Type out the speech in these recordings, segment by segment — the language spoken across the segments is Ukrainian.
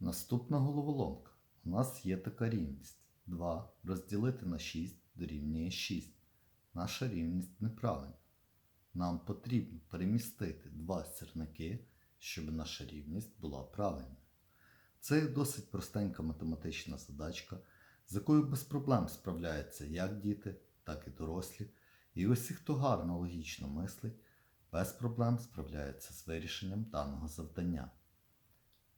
Наступна головоломка. У нас є така рівність. 2 розділити на 6 дорівнює 6. Наша рівність неправильна. Нам потрібно перемістити два сірники, щоб наша рівність була правильною. Це досить простенька математична задачка, з якою без проблем справляються як діти, так і дорослі. І усі, хто гарно логічно мислить, без проблем справляються з вирішенням даного завдання.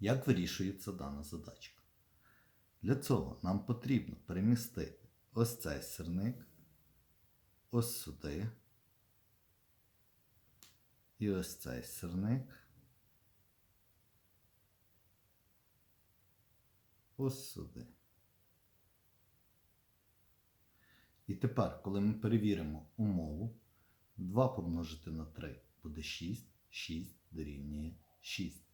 Як вирішується дана задачка? Для цього нам потрібно перемістити ось цей сірник, ось сюди, і ось цей сірник, ось сюди. І тепер, коли ми перевіримо умову, 2 помножити на 3 буде 6, 6 дорівнює 6.